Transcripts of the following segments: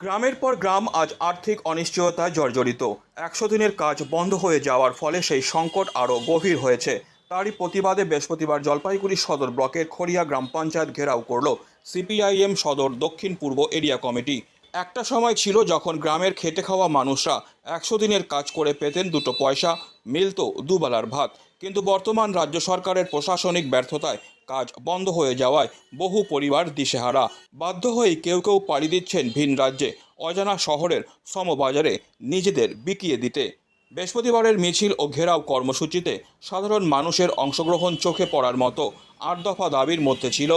গ্রামের পর গ্রাম আজ আর্থিক অনিশ্চয়তায় জর্জরিত। একশো দিনের কাজ বন্ধ হয়ে যাওয়ার ফলে সেই সংকট আরও গভীর হয়েছে। তারই প্রতিবাদে বৃহস্পতিবার জলপাইগুড়ি সদর ব্লকের খড়িয়া গ্রাম পঞ্চায়েত ঘেরাও করল সিপিআইএম সদর দক্ষিণ পূর্ব এরিয়া কমিটি। একটা সময় ছিল যখন গ্রামের খেটে খাওয়া মানুষরা একশো দিনের কাজ করে পেতেন দুটো পয়সা, মিলত দুবেলার ভাত। কিন্তু বর্তমান রাজ্য সরকারের প্রশাসনিক ব্যর্থতায় কাজ বন্ধ হয়ে যাওয়ায় বহু পরিবার দিশেহারা। বাধ্য হয়ে কেউ কেউ পাড়ি দিচ্ছেন ভিন রাজ্যে, অজানা শহরের সমবাজারে নিজেদের বিকিয়ে দিতে। বৃহস্পতিবারের মিছিল ও ঘেরাও কর্মসূচিতে সাধারণ মানুষের অংশগ্রহণ চোখে পড়ার মতো আট দফা দাবির মধ্যে ছিল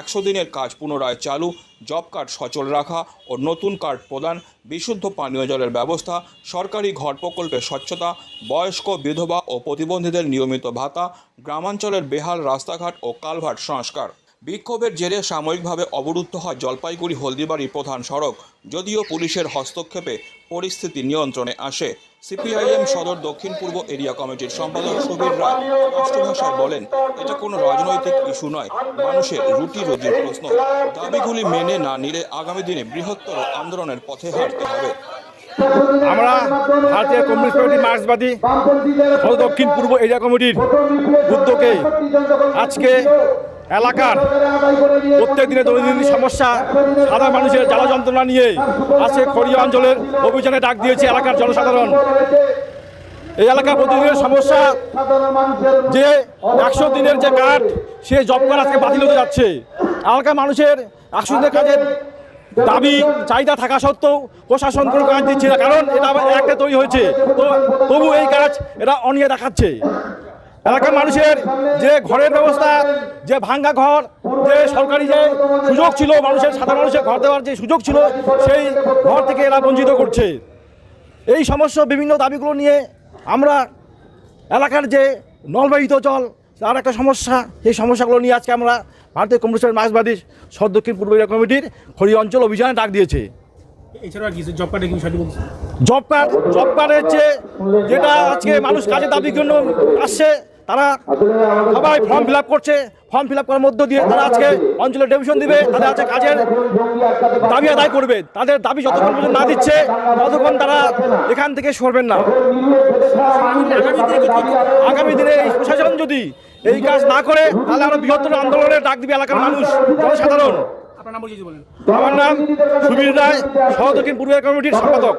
একশো দিনের কাজ পুনরায় চালু, জব কার্ড সচল রাখা ও নতুন কার্ড প্রদান, বিশুদ্ধ পানীয় জলের ব্যবস্থা, সরকারি ঘর প্রকল্পের স্বচ্ছতা, বয়স্ক বিধবা ও প্রতিবন্ধীদের নিয়মিত ভাতা, গ্রামাঞ্চলের বেহাল রাস্তাঘাট ও কালভার্ট সংস্কার। বিক্ষোভের জেরে সাময়িকভাবে অবরুদ্ধ হয় জলপাইগুড়ি হলদিবাড়ি প্রধান সড়ক, যদিও পুলিশের হস্তক্ষেপে পরিস্থিতি নিয়ন্ত্রণে আসে। সিপিআইএম সদর দক্ষিণ পূর্ব এরিয়া কমিটির সম্পাদক সুবীর রায় স্পষ্ট ভাষায় বলেন, এটা কোনো রাজনৈতিক ইস্যু নয়, মানুষের রুটি রোজির প্রশ্ন। দাবিগুলি মেনে না নিলে আগামী দিনে বৃহত্তর আন্দোলনের পথে হাঁটতে হবে। আমরা ভারতীয় কমিউনিস্ট পার্টি মার্ক্সবাদী দক্ষিণ পূর্ব এরিয়া কমিটির উদ্যোগে আজকে এলাকার প্রত্যেক দিনে দৈনন্দিন সমস্যা, সাধারণ মানুষের জ্বালা যন্ত্রণা নিয়ে আছে খড়িয়া অঞ্চলের অভিযানে ডাক দিয়েছে এলাকার জনসাধারণ। এই এলাকার প্রতিদিনের সমস্যা যে একশো দিনের যে কার্ড সে জব কার্ড আজকে বাতিল হতে যাচ্ছে। এলাকার মানুষের একশো দিনের কাজের দাবি, চাহিদা থাকা সত্ত্বেও প্রশাসন কোনো কাজ দিচ্ছে না, কারণ এটা একটা তৈরি হয়েছে। তো তবু এই কাজ এটা অনিয়ে দেখাচ্ছে। এলাকার মানুষের যে ঘরের ব্যবস্থা যে ভাঙ্গা ঘর যে সরকারি যে সুযোগ ছিল মানুষের সাধারণ মানুষের ঘর দেওয়ার যে সুযোগ ছিল সেই ঘর থেকে এরা বঞ্চিত করছে। এই সমস্ত বিভিন্ন দাবিগুলো নিয়ে আমরা এলাকার যে নলবাহিত জল তার একটা সমস্যা সেই সমস্যাগুলো নিয়ে আজকে আমরা ভারতীয় কমিউনিস্ট মার্ক্সবাদী সদ দক্ষিণ পূর্ব এরিয়া কমিটির খড়ি অঞ্চল অভিযানে ডাক দিয়েছে। এছাড়া কি জব কার্ডে কি জব কার্ড জব কার্ড হচ্ছে যেটা আজকে মানুষ কাজের দাবির জন্য আসছে। তারা সবাই ফর্ম ফিল আপ করছে ফর্ম ফিল আপ করার মধ্য দিয়ে তারা আজকে অঞ্চলে ডেভিশন দিবে তাদের আজকে কাজের দাবি আদায় করবে। তাদের দাবি যতক্ষণ পর্যন্ত না দিচ্ছে ততক্ষণ তারা এখান থেকে সরবেন না। আগামী দিনে এই প্রশাসন যদি এই কাজ না করে তাহলে আমরা বৃহত্তর আন্দোলনের ডাক দিবে এলাকার মানুষ জনসাধারণ। বলেন। আমার নাম সুবীর রায় সহ দক্ষিণ পূর্ব কমিটির সম্পাদক।